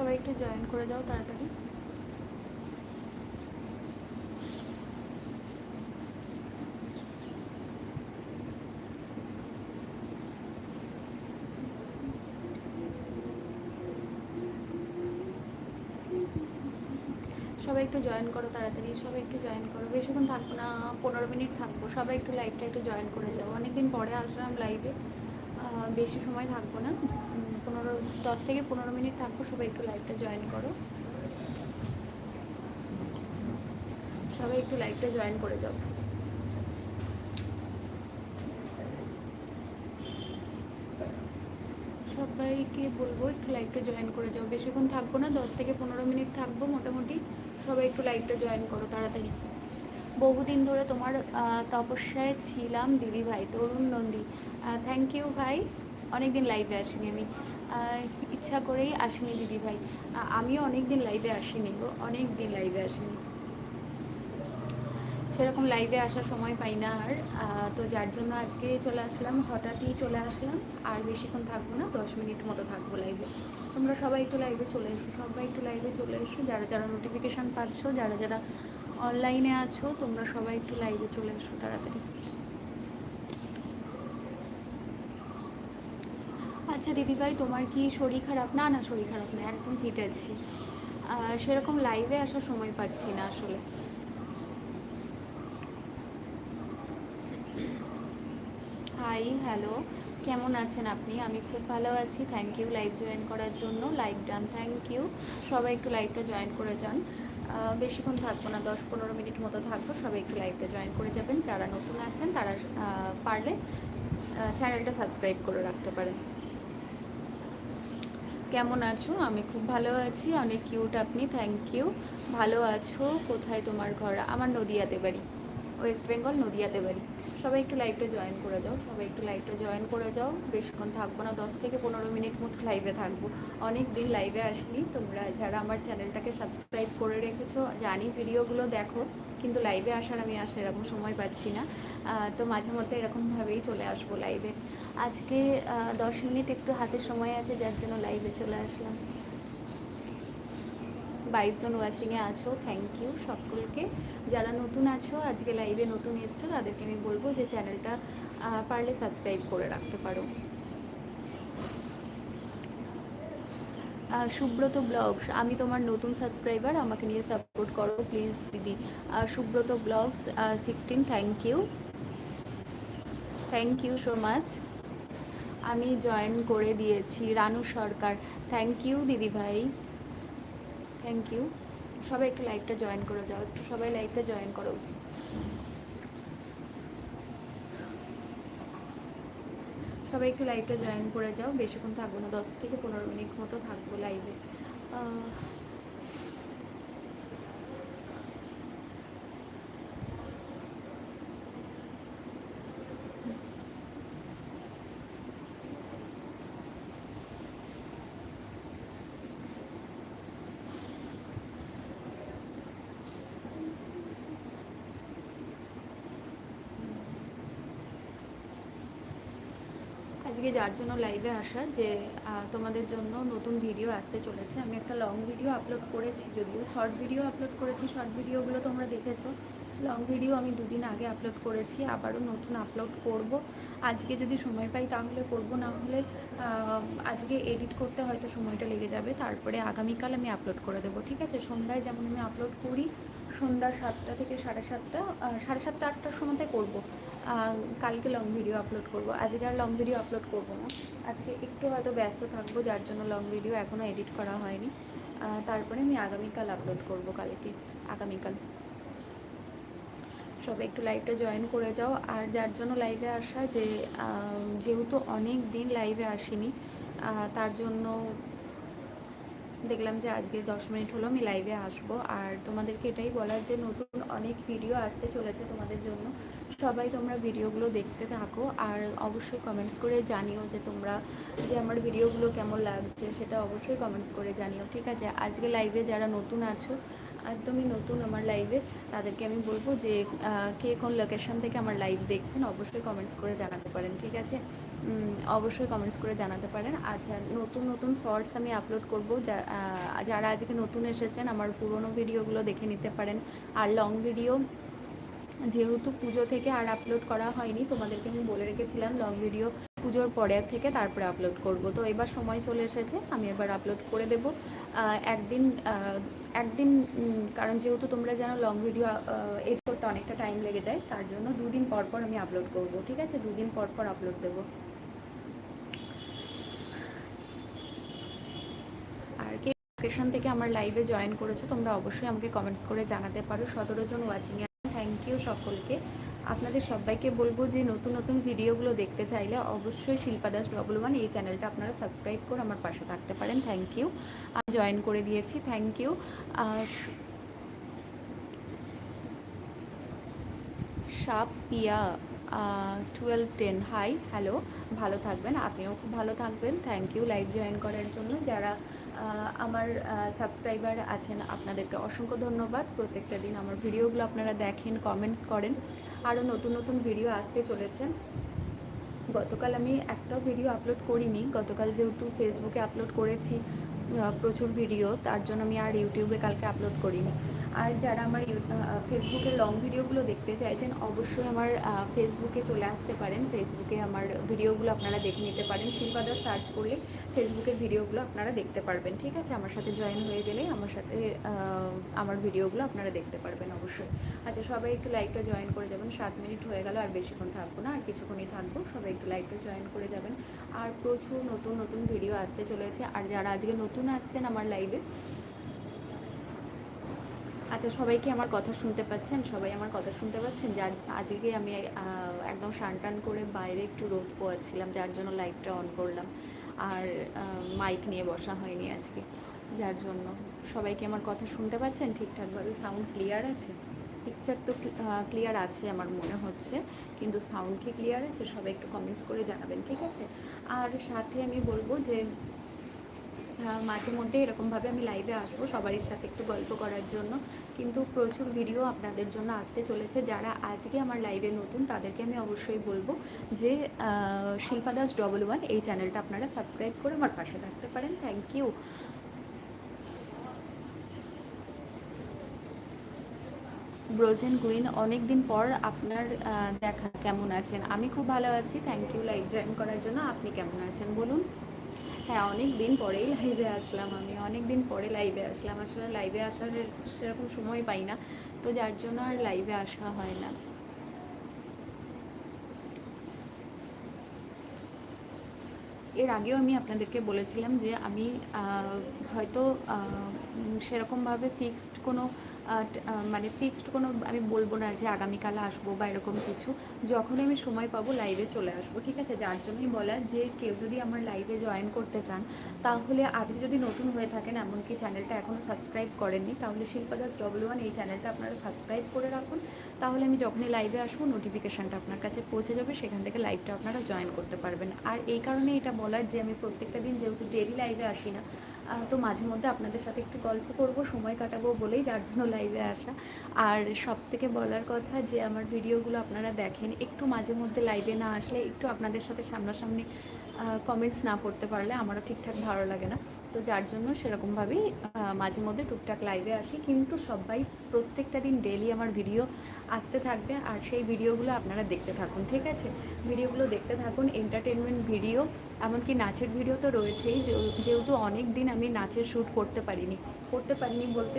সবাই একটু জয়েন করে যাও তাড়াতাড়ি। সবাই একটু জয়েন করো তাড়াতাড়ি, সবাই একটু জয়েন করো। বেশিক্ষণ থাকব না, পনেরো মিনিট থাকব। সবাই একটু লাইভটা একটু জয়েন করে যাও। অনেকদিন পরে আসলাম লাইভে বেশি সময় থাকব না। পনেরো, দশ থেকে পনেরো মিনিট থাকব সবাই একটু লাইভটা জয়েন করো। সবাই একটু লাইভটা জয়েন করে যাও। সবাইকে বলব একটু লাইভটা জয়েন করে যাও। বেশিক্ষণ থাকব না, দশ থেকে পনেরো মিনিট থাকব মোটামুটি। সবাই একটু লাইভটা জয়েন করো তাড়াতাড়ি। বহুদিন ধরে তোমার তপস্যায় ছিলাম দিদি ভাই, তরুণ নন্দী। থ্যাংক ইউ ভাই। অনেক দিন লাইভে আসিনি আমি। ইচ্ছা করেই আসিনি দিদি ভাই। আমিও অনেক দিন লাইভে আসিনি গো অনেক দিন লাইভে আসিনি। সেরকম লাইভে আসার সময় পাই না আর। তো যার জন্য আজকে চলে আসলাম, হঠাৎই চলে আসলাম। আর বেশিক্ষণ থাকব না, দশ মিনিট মতো থাকব লাইভে তোমরা সবাই একটু লাইভে চলে এসো, সবাই একটু লাইভে চলে এসো। যারা যারা নোটিফিকেশান পাচ্ছ, যারা যারা অনলাইনে আছো, তোমরা সবাই একটু লাইভে চলে এসো তাড়াতাড়ি। আচ্ছা দিদিভাই, তোমার কি শরীর খারাপ? না না, শরীর খারাপ না একদম ফিট আছি। সেরকম লাইভে আসার সময় পাচ্ছি না আসলে। হাই হ্যালো কেমন আছেন আপনি? আমি খুব ভালো আছি। থ্যাংক ইউ লাইভ জয়েন করার জন্য। লাইক ডান থ্যাংক ইউ সবাই একটু লাইভটা জয়েন করে যান। বেশিক্ষণ থাকব না, দশ পনেরো মিনিট মতো থাকব। সবাই একটু লাইভটা জয়েন করে যাবেন। যারা নতুন আছেন, তারা পারলে চ্যানেলটা সাবস্ক্রাইব করে রাখতে পারেন। কেমন আছো? আমি খুব ভালো আছি, অনেক কিউট আপনি থ্যাংক ইউ ভালো আছো? কোথায় তোমার ঘর? আমার নদিয়াতে বাড়ি ওয়েস্ট বেঙ্গল নদিয়াতে বাড়ি। সবাই একটু লাইভটা জয়েন করে যাও, সবাই একটু লাইভটা জয়েন করে যাও। বেশিক্ষণ থাকব না, দশ থেকে পনেরো মিনিট মতো লাইভে থাকব। অনেক দিন লাইভে আসিনি। তোমরা যারা আমার চ্যানেলটাকে সাবস্ক্রাইব করে রেখেছো, জানি ভিডিওগুলো দেখো, কিন্তু লাইভে আসার আমি আর সেরকম সময় পাচ্ছি না। তো মাঝে মধ্যে এরকমভাবেই চলে আসব লাইভে আজকে দশ মিনিট একটু হাতে সময় আছে, যার জন্য লাইভে চলে আসলাম। বাইশ জন ওয়াচিংয়ে আছো থ্যাংক ইউ সকলকে। যারা নতুন আছো, আজকে লাইভে নতুন এসছো, তাদেরকে আমি বলব যে চ্যানেলটা পারলে সাবস্ক্রাইব করে রাখতে পারো। সুব্রত ব্লগস, আমি তোমার নতুন সাবস্ক্রাইবার আমাকে নিয়ে সাপোর্ট করো প্লিজ দিদি। Subrata vlogs sixteen thank you thank you so much আমি জয়েন করে দিয়েছি রানু সরকার। থ্যাংক ইউ দিদি ভাই। থ্যাংক ইউ সবাই একটু লাইভটা জয়েন করে যাও। একটু সবাই লাইভটা জয়েন করো। সবাই একটু লাইভটা জয়েন করে যাও। বেশিক্ষণ থাকব না। দশ থেকে পনেরো মিনিট মতো থাকব লাইভে আজকে যার জন্য লাইভে আসা যে তোমাদের জন্য নতুন ভিডিও আসতে চলেছে। আমি একটা লং ভিডিও আপলোড করেছি যদিও শর্ট ভিডিও আপলোড করেছি শর্ট ভিডিওগুলো তোমরা দেখেছ। লং ভিডিও আমি দুদিন আগে আপলোড করেছি, আবারও নতুন আপলোড করব। আজকে যদি সময় পাই তাহলে করব, না হলে আজকে এডিট করতে হয়তো সময়টা লেগে যাবে, তারপরে আগামীকাল আমি আপলোড করে দেবো, ঠিক আছে? সন্ধ্যায় যেমন আমি আপলোড করি, সন্ধ্যা সাতটা থেকে সাড়ে সাতটা সাড়ে সাতটা, আটটার সময়তে করব। কালকে লং ভিডিও আপলোড করব। আজকে আর লং ভিডিও আপলোড করব না। আজকে একটু হয়তো ব্যস্ত থাকব, যার জন্য লং ভিডিও এখনও এডিট করা হয়নি। তারপরে আমি আগামীকাল আপলোড করব কালকে, আগামীকাল। সবাই একটু লাইভটা জয়েন করে যাও। আর যার জন্য লাইভে আসা, যে যেহেতু অনেক দিন লাইভে আসিনি তার জন্য দেখলাম যে আজকে দশ মিনিট হলো আমি লাইভে আসব। আর তোমাদেরকে এটাই বলার যে, নতুন অনেক ভিডিও আসতে চলেছে তোমাদের জন্য। সবাই তোমরা ভিডিওগুলো দেখতে থাকো আর অবশ্যই কমেন্টস করে জানিও যে তোমরা যে আমার ভিডিওগুলো কেমন লাগছে, সেটা অবশ্যই কমেন্টস করে জানিও, ঠিক আছে? আজকে লাইভে যারা নতুন আছো, একদমই নতুন আমার লাইভে তাদেরকে আমি বলব যে কে কোন লোকেশন থেকে আমার লাইভ দেখছেন, অবশ্যই কমেন্টস করে জানাতে পারেন, ঠিক আছে? অবশ্যই কমেন্টস করে জানাতে পারেন। আচ্ছা নতুন নতুন শর্টস আমি আপলোড করব। যারা আজকে নতুন এসেছেন, আমার পুরনো ভিডিওগুলো দেখে নিতে পারেন। আর লং ভিডিও যেহেতু পুজো থেকে আর আপলোড করা হয়নি, তোমাদেরকে আমি বলে রেখেছিলাম লং ভিডিও পুজোর পরে থেকে তারপরে আপলোড করব। তো এবার সময় চলে এসেছে, আমি এবার আপলোড করে দেব। একদিন একদিন কারণ যেহেতু তোমরা জানো লং ভিডিও এডিট করতে অনেকটা টাইম লেগে যায়, তার জন্য দুদিন পর পর আমি আপলোড করব, ঠিক আছে? দুদিন পর পর আপলোড দেবো। আর কে লোকেশন থেকে আমার লাইভে জয়েন করেছ, তোমরা অবশ্যই আমাকে কমেন্টস করে জানাতে পারো। সতেরো জন ওয়াচিংয়ে ইউ সকলকে। আপনাদের সবাইকে বলব যে নতুন নতুন ভিডিওগুলো দেখতে চাইলে অবশ্যই শিল্পা দাস ডবল ওয়ান এই চ্যানেলটা আপনারা সাবস্ক্রাইব করে আমার পাশে থাকতে পারেন। থ্যাংক ইউ আমি জয়েন করে দিয়েছি। থ্যাংক ইউ সাপ পিয়া টুয়েলভ টেন হাই হ্যালো ভালো থাকবেন। আপনিও খুব ভালো থাকবেন। থ্যাংক ইউ লাইভ জয়েন করার জন্য। যারা আমার সাবস্ক্রাইবার আছেন, আপনাদেরকে অসংখ্য ধন্যবাদ। প্রত্যেকটা দিন আমার ভিডিওগুলো আপনারা দেখেন কমেন্টস করেন। আরও নতুন নতুন ভিডিও আসতে চলেছে। গতকাল আমি একটাও ভিডিও আপলোড করিনি। গতকাল যেহেতু ফেসবুকে আপলোড করেছি প্রচুর ভিডিও তার জন্য আমি আর ইউটিউবে কালকে আপলোড করিনি। আর যারা আমার ফেসবুকের লং ভিডিওগুলো দেখতে চাইছেন, অবশ্যই আমার ফেসবুকে চলে আসতে পারেন। ফেসবুকে আমার ভিডিওগুলো আপনারা দেখে নিতে পারেন। শিল্পাদা সার্চ করলে ফেসবুকের ভিডিওগুলো আপনারা দেখতে পারবেন, ঠিক আছে? আমার সাথে জয়েন হয়ে গেলে আমার সাথে আমার ভিডিওগুলো আপনারা দেখতে পারবেন অবশ্যই। আচ্ছা সবাই একটু লাইভটা জয়েন করে যাবেন। সাত মিনিট হয়ে গেল, আর বেশিক্ষণ থাকব না, আর কিছুক্ষণই থাকব। সবাই একটু লাইভটা জয়েন করে যাবেন। আর প্রচুর নতুন নতুন ভিডিও আসতে চলেছে। আর যারা আজকে নতুন আসছেন আমার লাইভে আচ্ছা সবাইকে আমার কথা শুনতে পাচ্ছেন? সবাই আমার কথা শুনতে পাচ্ছেন? যার, আজকে আমি একদম টান করে বাইরে একটু রোদ পোয়াচ্ছিলাম, যার জন্য লাইটটা অন করলাম। আর মাইক নিয়ে বসা হয়নি আজকে। যার জন্য। সবাইকে আমার কথা শুনতে পাচ্ছেন? ঠিকঠাকভাবে সাউন্ড ক্লিয়ার আছে? পিকচার তো ক্লিয়ার আছে আমার মনে হচ্ছে। কিন্তু সাউন্ড কি ক্লিয়ার আছে? সবাই একটু কমেন্টস করে জানাবেন, ঠিক আছে? আর সাথে আমি বলব যে মাঝে মধ্যে এরকমভাবে আমি লাইভে আসব সবারই সাথে একটু গল্প করার জন্য। কিন্তু প্রচুর ভিডিও আপনাদের জন্য আসতে চলেছে। যারা আজকে আমার লাইভে নতুন, তাদেরকে আমি অবশ্যই বলব যে শিল্পা দাস ডবল ওয়ান এই চ্যানেলটা আপনারা সাবস্ক্রাইব করে আমার পাশে থাকতে পারেন। থ্যাংক ইউ ব্রোজেন গুইন অনেক দিন পর আপনার দেখা কেমন আছেন? আমি খুব ভালো আছি। থ্যাংক ইউ লাইভ জয়েন করার জন্য। আপনি কেমন আছেন? বলুন। হ্যাঁ অনেক দিন পরেই লাইভে আসলাম আমি। অনেক দিন পরে লাইভে আসলাম। আসলে লাইভে আসার সেরকম সময় পাই না। তো যার জন্য আর লাইভে আসা হয় না। এর আগেও আমি আপনাদেরকে বলেছিলাম যে আমি হয়তো সেরকমভাবে ফিক্সড কোনো মানে ফিক্সড কোনো আমি বলব না যে আগামীকাল আসব বা এরকম কিছু। যখনই আমি সময় পাবো লাইভে চলে আসব, ঠিক আছে? যার জন্যই বলা যে কেউ যদি আমার লাইভে জয়েন করতে চান, তাহলে আজকে যদি নতুন হয়ে থাকেন, এমনকি চ্যানেলটা এখনও সাবস্ক্রাইব করেননি, তাহলে শিল্পা দাস ডবল ওয়ান এই চ্যানেলটা আপনারা সাবস্ক্রাইব করে রাখুন। তাহলে আমি যখনই লাইভে আসব নোটিফিকেশানটা আপনার কাছে পৌঁছে যাবে, সেখান থেকে লাইভটা আপনারা জয়েন করতে পারবেন। আর এই কারণে এটা বলার যে আমি প্রত্যেকটা দিন যেহেতু ডেলি লাইভে আসি না তো মাঝে মধ্যে আপনাদের সাথে একটু গল্প করব, সময় কাটাবো বলেই যার জন্য লাইভে আসা। আর সব থেকে বলার কথা যে আমার ভিডিওগুলো আপনারা দেখেন, একটু মাঝে মধ্যে লাইভে না আসলে একটু আপনাদের সাথে সামনাসামনি কমেন্টস না পড়তে পারলে আমারও ঠিকঠাক ভালো লাগে না। তো যার জন্য সেরকমভাবেই মাঝে মধ্যে টুকটাক লাইভে আসি। কিন্তু সবাই প্রত্যেকটা দিন ডেলি আমার ভিডিও আসতে থাকবে আর সেই ভিডিওগুলো আপনারা দেখতে থাকুন, ঠিক আছে? ভিডিওগুলো দেখতে থাকুন এন্টারটেনমেন্ট ভিডিও এমনকি নাচের ভিডিও তো রয়েছেই। যেহেতু অনেক দিন আমি নাচের শ্যুট করতে পারিনি। করতে পারিনি বলতে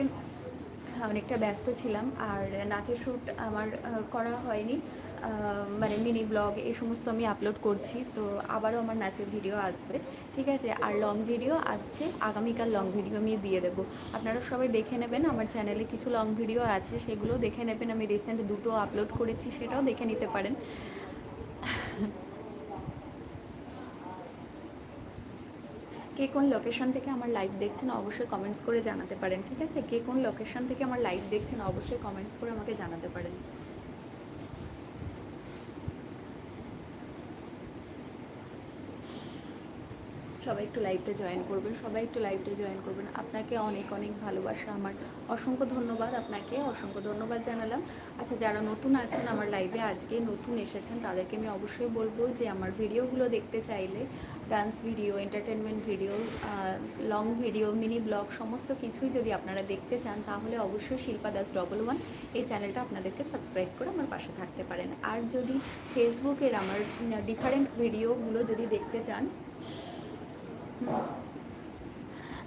অনেকটা ব্যস্ত ছিলাম। আর নাচের শ্যুট আমার করা হয়নি। মানে মিনি ব্লগ এই সমস্ত আমি আপলোড করছি। তো আবারও আমার নাচের ভিডিও আসবে, ঠিক আছে? আর লং ভিডিও আসছে, আগামীকাল লং ভিডিও আমি দিয়ে দেবো। আপনারা সবাই দেখে নেবেন, আমার চ্যানেলে কিছু লং ভিডিও আছে, সেগুলো দেখে নেবেন। আমি রিসেন্ট দুটো আপলোড করেছি, সেটাও দেখে নিতে পারেন। কে কোন লোকেশন থেকে আমার লাইভ দেখছেন, অবশ্যই কমেন্টস করে জানাতে পারেন, ঠিক আছে? কে কোন লোকেশন থেকে আমার লাইভ দেখছেন, অবশ্যই কমেন্টস করে আমাকে জানাতে পারেন। সবাই একটু লাইভটা জয়েন করবেন, সবাই একটু লাইভটা জয়েন করবেন। আপনাকে অনেক অনেক ভালোবাসা। আমার অসংখ্য ধন্যবাদ আপনাকে, অসংখ্য ধন্যবাদ জানালাম। আচ্ছা যারা নতুন আছেন আমার লাইভে আজকে, নতুন এসেছেন, তাদেরকে আমি অবশ্যই বলব যে আমার ভিডিওগুলো দেখতে চাইলে dance video entertainment video long video mini vlog সমস্ত কিছুই যদি আপনারা দেখতে চান, তাহলে অবশ্যই শিল্পা দাস ডবল ওয়ান এই চ্যানেলটা আপনাদেরকে সাবস্ক্রাইব করে আমার পাশে থাকতে পারেন। আর যদি ফেসবুকের আমার ডিফারেন্ট ভিডিওগুলো যদি দেখতে চান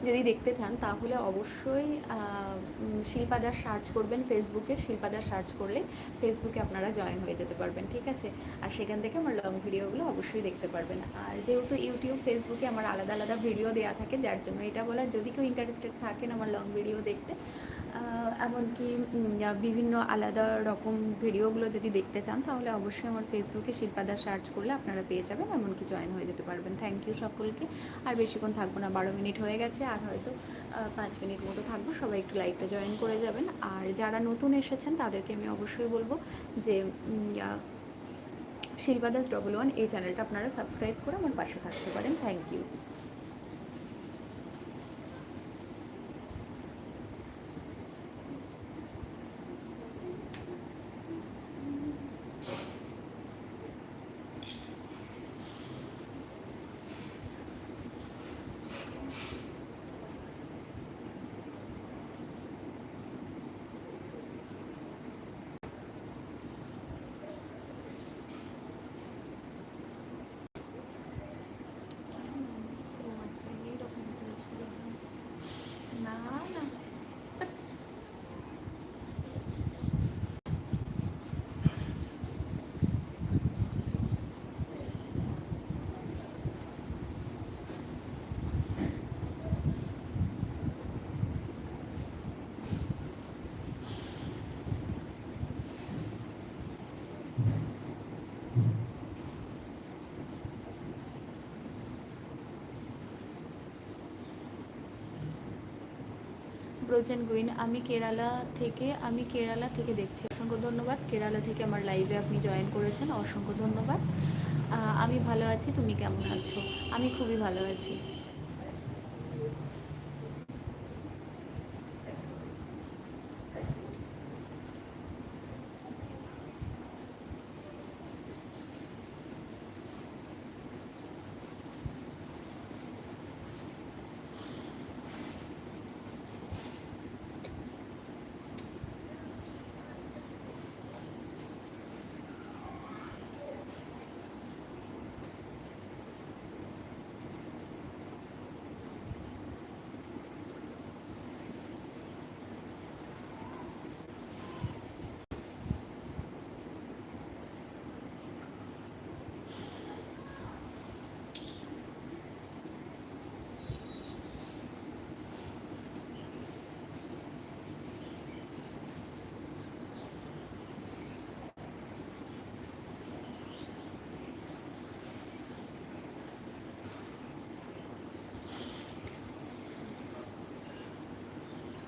যদি দেখতে চান তাহলে অবশ্যই আহ, উম, শিল্পা দাস সার্চ করবেন ফেসবুকে শিল্পাদার সার্চ করলে ফেসবুকে আপনারা জয়েন হয়ে যেতে পারবেন ঠিক আছে? আর সেখান থেকে আমার লং ভিডিওগুলো অবশ্যই দেখতে পারবেন। আর যেহেতু ইউটিউব ফেসবুকে আমার আলাদা আলাদা ভিডিও দেওয়া থাকে যার জন্য এটা বলার যদি কেউ ইন্টারেস্টেড থাকেন আমার লং ভিডিও দেখতে এমনকি বিভিন্ন আলাদা রকম ভিডিওগুলো যদি দেখতে চান তাহলে অবশ্যই আমার ফেসবুকে শিল্পা দাস সার্চ করলে আপনারা পেয়ে যাবেন এমনকি জয়েন হয়ে যেতে পারবেন। থ্যাংক ইউ সকলকে। আর বেশিক্ষণ থাকব না বারো মিনিট হয়ে গেছে আর হয়তো পাঁচ মিনিট মতো থাকব সবাই একটু লাইভটা জয়েন করে যাবেন। আর যারা নতুন এসেছেন তাদেরকে আমি অবশ্যই বলব যে উম, আহ, শিল্পা দাস ডবল ওয়ান এই চ্যানেলটা আপনারা সাবস্ক্রাইব করে আমার পাশে থাকতে পারেন। থ্যাংক ইউ ও আচ্ছা এইরকম করেছিল না না ব্রোজেন গুইন আমি কেরালা থেকে, আমি কেরালা থেকে দেখছি। অসংখ্য ধন্যবাদ। কেরালা থেকে আমার লাইভে আপনি জয়েন করেছেন, অসংখ্য ধন্যবাদ। আমি ভালো আছি, তুমি কেমন আছো? আমি খুবই ভালো আছি।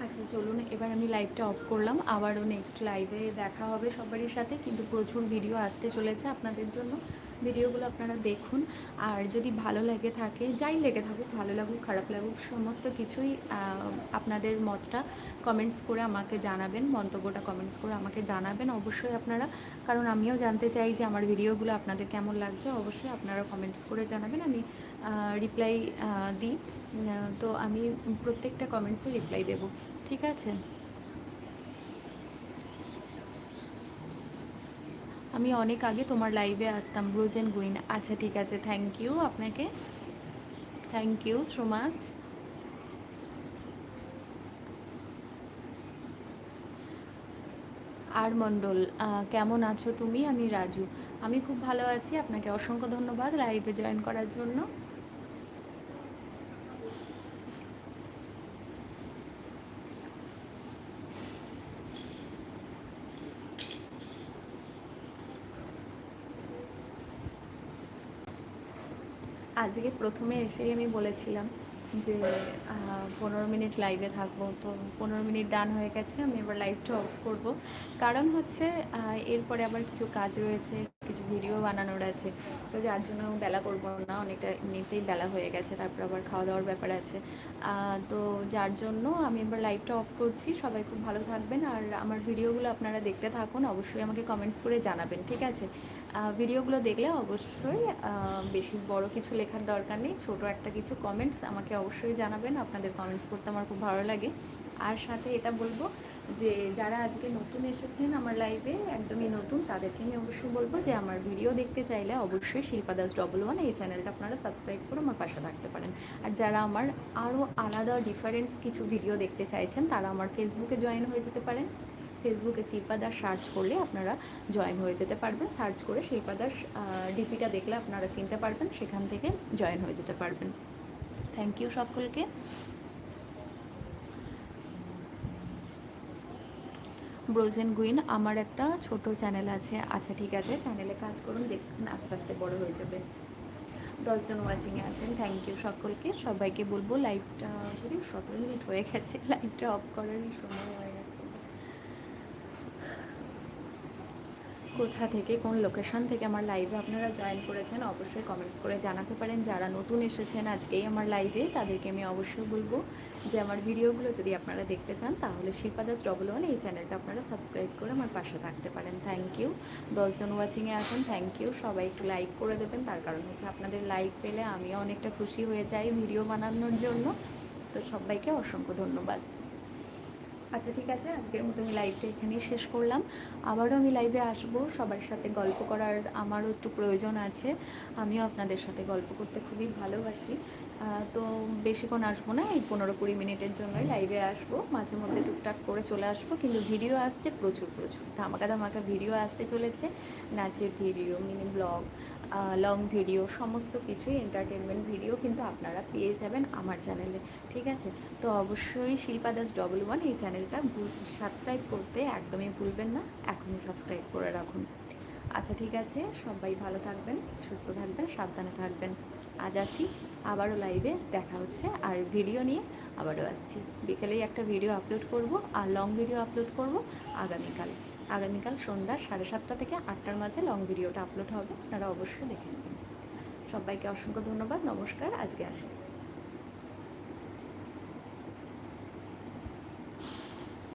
আচ্ছা চলুন, এবার আমি লাইভটা অফ করলাম। আবারও নেক্সট লাইভে দেখা হবে সবারই সাথে, কিন্তু প্রচুর ভিডিও আসতে চলেছে আপনাদের জন্য। ভিডিওগুলো আপনারা দেখুন। আর যদি ভালো লেগে থাকে, যাই লেগে থাকুক, ভালো লাগুক, খারাপ লাগুক, সমস্ত কিছুই আপনাদের মতটা কমেন্টস করে আমাকে জানাবেন, মন্তব্যটা কমেন্টস করে আমাকে জানাবেন। অবশ্যই আপনারা, কারণ আমিও জানতে চাই যে আমার ভিডিওগুলো আপনাদের কেমন লাগছে, অবশ্যই আপনারা কমেন্টস করে জানাবেন। আমি রিপ্লাই দিই। তো আমি প্রত্যেকটা কমেন্টসে রিপ্লাই দেব। ঠিক আছে? আমি অনেক আগে তোমার লাইভে আসতাম ব্রোজেন গুইন আচ্ছা ঠিক আছে থ্যাংক ইউ আপনাকে। থ্যাংক ইউ সো মাচ আর মণ্ডল কেমন আছো তুমি? আমি রাজু। আমি খুব ভালো আছি। আপনাকে অসংখ্য ধন্যবাদ লাইভে জয়েন করার জন্য। আজকে প্রথমে এসেই আমি বলেছিলাম যে পনেরো মিনিট লাইভে থাকব। তো পনেরো মিনিট ডান হয়ে গেছে, আমি এবার লাইভটা অফ করব। কারণ হচ্ছে এরপরে আবার কিছু কাজ রয়েছে, কিছু ভিডিও বানানোর আছে তো যার জন্য বেলা করব না, অনেকটা এমনিতেই বেলা হয়ে গেছে, তারপর আবার খাওয়া দাওয়ার ব্যাপার আছে। তো যার জন্য আমি এবার লাইভটা অফ করছি। সবাই খুব ভালো থাকবেন। আর আমার ভিডিওগুলো আপনারা দেখতে থাকুন, অবশ্যই আমাকে কমেন্টস করে জানাবেন, ঠিক আছে? ভিডিওগুলো দেখলে অবশ্যই বেশি বড় কিছু লেখার দরকার নেই, ছোট একটা কিছু কমেন্টস আমাকে অবশ্যই জানাবেন, আপনাদের কমেন্টস করতে আমার খুব ভালো লাগে। আর সাথে এটা বলব যে, যারা আজকে নতুন এসেছেন আমার লাইভে একদমই নতুন, তাদেরকে আমি অবশ্যই বলব যে, আমার ভিডিও দেখতে চাইলে অবশ্যই শিল্পা দাস ডবল ওয়ান এই চ্যানেলটা আপনারা সাবস্ক্রাইব করে আমার পাশে থাকতে পারেন। আর যারা আমার আরও আলাদা ডিফারেন্স কিছু ভিডিও দেখতে চাইছেন, তারা আমার ফেসবুকে জয়েন হয়ে যেতে পারেন। ফেসবুকে শিল্পা দাস সার্চ করলে আপনারা জয়েন হয়ে যেতে পারবেন। সার্চ করে শিল্পা দাস ডিপিটা দেখলে আপনারা চিনতে পারবেন, সেখান থেকে জয়েন হয়ে যেতে পারবেন। থ্যাংক ইউ সকলকে। ব্রোজেন গুইন আমার একটা ছোট চ্যানেল আছে। আচ্ছা ঠিক আছে চ্যানেলে কাজ করুন, দেখুন, আস্তে আস্তে বড় হয়ে যাবে। দশজন ওয়াচিংয়ে আছেন থ্যাংক ইউ সকলকে। সবাইকে বলব লাইভটা যদি সতেরো মিনিট হয়ে গেছে লাইভটা অফ করারই সময় হয়ে গেছে কোথা থেকে, কোন লোকেশন থেকে আমার লাইভে আপনারা জয়েন করেছেন, অবশ্যই কমেন্টস করে জানাতে পারেন। যারা নতুন এসেছেন আজকেই আমার লাইভে তাদেরকে আমি অবশ্যই বলব যে, আমার ভিডিওগুলো যদি আপনারা দেখতে চান, তাহলে শিল্পা দাস ডবল ওয়ান এই চ্যানেলটা আপনারা সাবস্ক্রাইব করে আমার পাশে থাকতে পারেন। থ্যাংক ইউ দশজন ওয়াচিংয়ে আছেন থ্যাংক ইউ সবাই একটু লাইক করে দেবেন, তার কারণ হচ্ছে আপনাদের লাইক পেলে আমিও অনেকটা খুশি হয়ে যাই ভিডিও বানানোর জন্য। তো সবাইকে অসংখ্য ধন্যবাদ। আচ্ছা ঠিক আছে, আজকের মতো আমি লাইভটা এখানেই শেষ করলাম। আবারও আমি লাইভে আসব, সবার সাথে গল্প করার আমারও একটু প্রয়োজন আছে। আমিও আপনাদের সাথে গল্প করতে খুবই ভালোবাসি। তো বেশিক্ষণ আসব না, এই পনেরো কুড়ি মিনিটের জন্যই লাইভে আসব। মাঝে মধ্যে টুকটাক করে চলে আসব, কিন্তু ভিডিও আসছে প্রচুর প্রচুর। ধামাকা ধামাকা ভিডিও আসতে চলেছে। নাচের video mini vlog long video সমস্ত কিছুই এন্টারটেনমেন্ট ভিডিও কিন্তু আপনারা পেয়ে যাবেন আমার চ্যানেলে ঠিক আছে? তো অবশ্যই শিল্পা দাস ডবল ওয়ান এই চ্যানেলটা সাবস্ক্রাইব করতে একদমই ভুলবেন না, এখনই সাবস্ক্রাইব করে রাখুন। আচ্ছা ঠিক আছে, সবাই ভালো থাকবেন, সুস্থ থাকবেন, সাবধানে থাকবেন। আজ আসি, আবারও লাইভে দেখা হচ্ছে আর ভিডিও নিয়ে আবারও আসছি। বিকেলেই একটা ভিডিও আপলোড করব আর লং ভিডিও আপলোড করব আগামীকাল। আগামীকাল সন্ধ্যা সাড়ে সাতটা থেকে আটটার মাঝে লং ভিডিওটা আপলোড হবে, আপনারা অবশ্যই দেখে নেবেন। সবাইকে অসংখ্য ধন্যবাদ, নমস্কার, আজকে আসি।